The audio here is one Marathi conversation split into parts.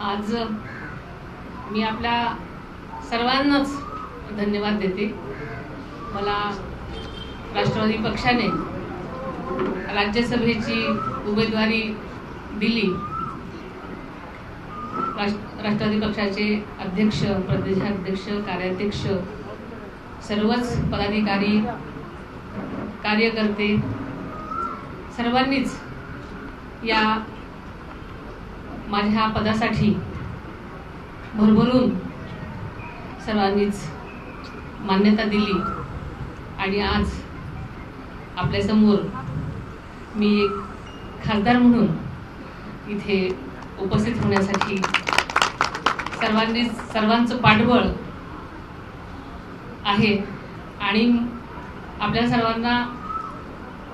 आज मी आपल्या सर्वांनाच धन्यवाद देते. मला राष्ट्रवादी पक्षाने राज्यसभेची उमेदवारी दिली. राष्ट्र- राष्ट्रवादी पक्षाचे अध्यक्ष प्रदेशाध्यक्ष कार्याध्यक्ष सर्वच पदाधिकारी कार्यकर्ते सर्वांनीच या माझ्या पदासाठी भरभरून सर्वांनीच मान्यता दिली. आणि आज आपल्यासमोर मी एक खासदार म्हणून इथे उपस्थित होण्यासाठी सर्वांनी सर्वांचं पाठबळ आहे. आणि आपल्या सर्वांना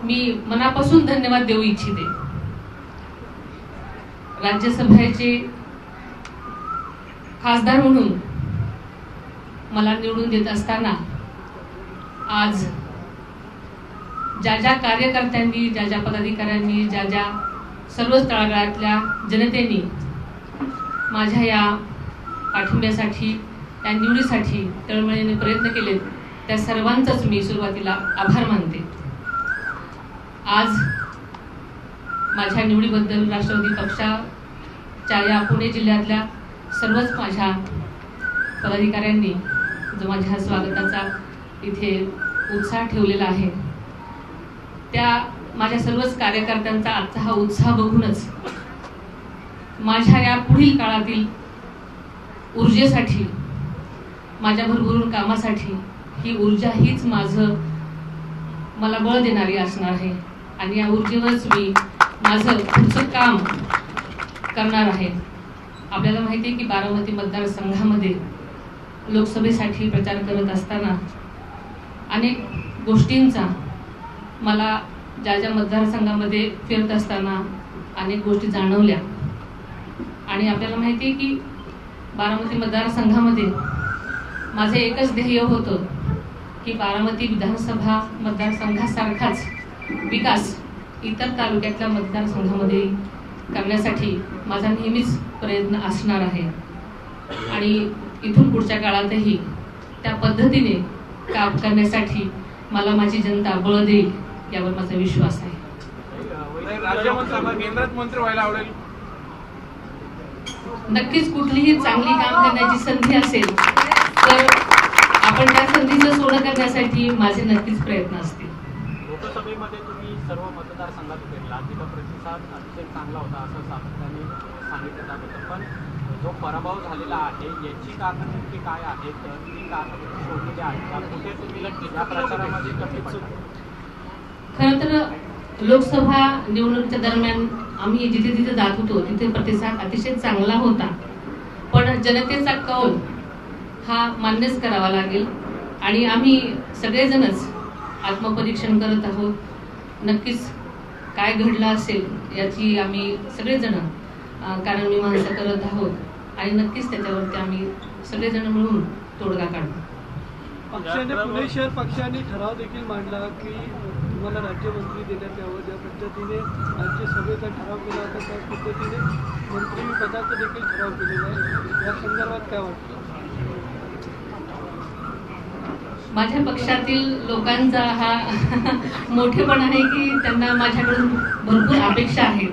मी मनापासून धन्यवाद देऊ इच्छिते. राज्यसभेचे खासदार म्हणून मला निवडून देत असताना आज ज्या ज्या कार्यकर्त्यांनी ज्या ज्या पदाधिकाऱ्यांनी ज्या ज्या सर्वच तळागाळातल्या जनतेने माझ्या या पाठिंब्यासाठी या निवडीसाठी तळमळीने प्रयत्न केलेत त्या सर्वांचाच मी सुरुवातीला आभार मानते. आज माझ्या निवडीबद्दल राष्ट्रवादी च्या या पुणे जिल्ह्यातल्या सर्वच माझ्या पदाधिकाऱ्यांनी जो माझ्या स्वागताचा इथे उत्साह ठेवलेला आहे त्या माझ्या सर्वच कार्यकर्त्यांचा आजचा हा उत्साह बघूनच माझ्या या पुढील काळातील ऊर्जेसाठी माझ्या भरभरून कामासाठी ही ऊर्जा हीच माझं मला बळ देणारी असणार आहे. आणि या ऊर्जेवरच मी माझं पुढचं काम करणार आहे आपल्याला माहिती आहे की बारामती मतदारसंघामध्ये लोकसभेसाठी प्रचार करत असताना अनेक गोष्टींचा मला ज्या ज्या मतदारसंघामध्ये फिरत असताना अनेक गोष्टी जाणवल्या. आणि आपल्याला माहिती आहे की बारामती मतदारसंघामध्ये माझे एकच ध्येय होतं की बारामती विधानसभा मतदारसंघासारखाच विकास इतर तालुक्यातल्या मतदारसंघामध्ये करण्यासाठी माझा नेहमीच प्रयत्न असणार आहे. आणि इथून पुढच्या काळातही त्या पद्धतीने काम करण्यासाठी मला माझी जनता बळ देईल यावर माझा विश्वास आहे. नक्कीच कुठलीही चांगली काम करण्याची संधी असेल तर आपण त्या संधीचं सोनं करण्यासाठी माझे नक्कीच प्रयत्न असतील. सर्व मतदारसंघात फिरला तिथं प्रतिसाद अतिशय चांगला होता असं सातत्याने सांगितलं जात होतं. पण जो पराभव झालेला आहे याची कारणं नेमकी काय आहेत ती कारणं शोधलेली आहेत. का कुठे तुम्ही या प्रचारामध्ये कमी पडता खरं तर लोकसभा निवडणुकीच्या दरम्यान आम्ही जिथे जिथे जात होतो तिथे प्रतिसाद अतिशय चांगला होता. पण जनतेचा कौल हा मान्यच करावा लागेल. आणि आम्ही सगळेजणच आत्मपरीक्षण करत आहोत. नक्कीच काय घडलं असेल याची आम्ही सगळेजण कारण मी माणसं करत आहोत आणि नक्कीच त्याच्यावरती आम्ही सगळेजण मिळून तोडगा काढू. पक्षाने पुणे शहर पक्षाने ठराव देखील मांडला की तुम्हाला राज्यमंत्री देण्यात यावं ज्या पद्धतीने राज्यसभेचा ठराव केला होता त्या पद्धतीने मंत्री पदाचा देखील ठराव केलेला आहे. या संदर्भात काय वाटतं? माझ्या पक्षातील लोकांचा हा मोठेपण आहे की त्यांना माझ्याकडून भरपूर अपेक्षा आहेत.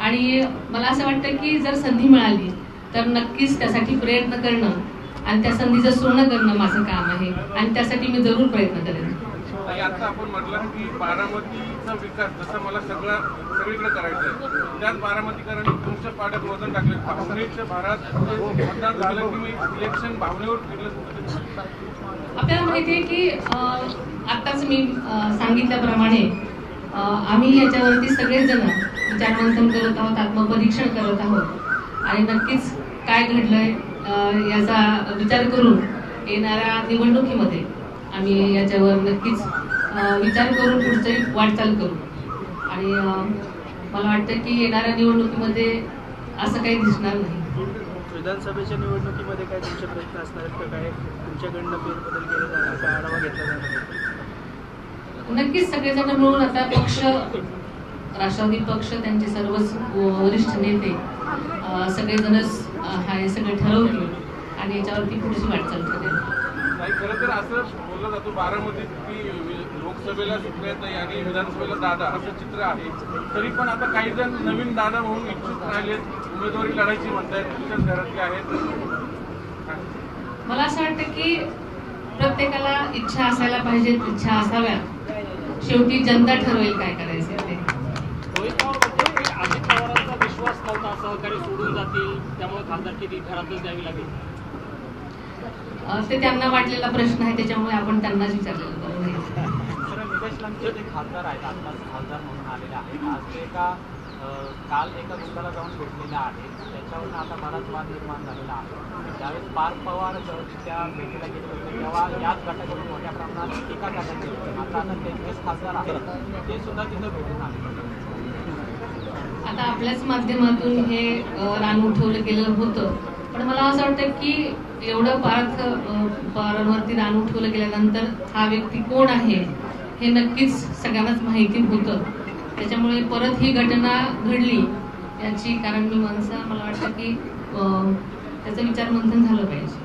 आणि मला असं वाटतं की जर संधी मिळाली तर नक्कीच त्यासाठी प्रयत्न करणं आणि त्या संधीचं सोनं करणं माझं काम आहे. आणि त्यासाठी मी जरूर प्रयत्न करेन. आता आपण म्हटलं की बारामतीचा विकास जसं मला सगळा सगळीकडे करायचा आहे त्याच बारामतीकरांनी तुमच्या पाड्यात वजन टाकले. भावनेच्या भारात मतदान झालं की मी इलेक्शन भावनेवर फिरलं. आपल्याला माहिती आहे की आत्ताच मी सांगितल्याप्रमाणे आम्ही याच्यावरती सगळेजण विचारमंथन करत आहोत आत्मपरीक्षण करत आहोत. आणि नक्कीच काय घडलंय याचा विचार करून येणाऱ्या निवडणुकीमध्ये आम्ही याच्यावर नक्कीच विचार करून पुढची वाटचाल करू. आणि मला वाटतं की येणाऱ्या निवडणुकीमध्ये असं काही दिसणार नाही. विधानसभेच्या निवडणुकीमध्ये काय तुमचे प्रयत्न असणार आहेत का? काय तुमच्याकडनं फेरबदल केले जाणार का आढावा घेतला जाणार नक्कीच सगळेजण मिळून आता पक्ष राष्ट्रवादी पक्ष त्यांचे सर्वच वरिष्ठ नेते सगळेजणच हा हे सगळे ठरवतील. आणि याच्यावरती पुढची वाटचाल करेल नाही खरं तर असं बोललं जातो बारामतीत की लोकसभेला नाही आणि विधानसभेला दादा असं चित्र आहे. तरी पण आता काही जण नवीन दादा म्हणून इच्छुक राहिलेत. उमेदवारी लढायची म्हणतायत तुमच्याच घरातले आहेत. मला असं वाटतं की प्रत्येकाला इच्छा असायला पाहिजेत इच्छा असाव्यात शेवटी जनता ठरवेल काय करायचं ते. की अजित पवारांचा विश्वास नव्हता सहकारी सोडून जातील त्यामुळे खासदारकी घरातच द्यावी लागेल. ते त्यांना वाटलेला प्रश्न आहे त्याच्यामुळे आपण त्यांनाच विचारलेलं बरं नाही तर निलेश लंके जे खासदार आहेत आत्ताच खासदार म्हणून आलेले आहेत. आज ते एका काल एका दुकानाला जाऊन भेटलेले आहेत. त्याच्यावरून आता बराच वाद निर्माण झालेला आहे. त्यावेळेस पार्थ पवार त्या भेटीला गेले होते. तेव्हा याच गटाकडून मोठ्या प्रमाणात टीका करण्यात येत होती. मात्र आता तेच खासदार आहेत. ते सुद्धा तिथं भेटून आले. आता आपल्याच माध्यमातून हे रान उठवलं गेलेलं होतं. पण मला असं वाटतं की एवढं पार्थ पारांवरती रानून रान उठवलं गेल्यानंतर हा व्यक्ती कोण आहे हे नक्कीच सगळ्यांनाच माहिती होतं. त्याच्यामुळे परत ही घटना घडली याची कारण मी मनसा मला वाटतं की त्याचं विचार मंथन झालं पाहिजे.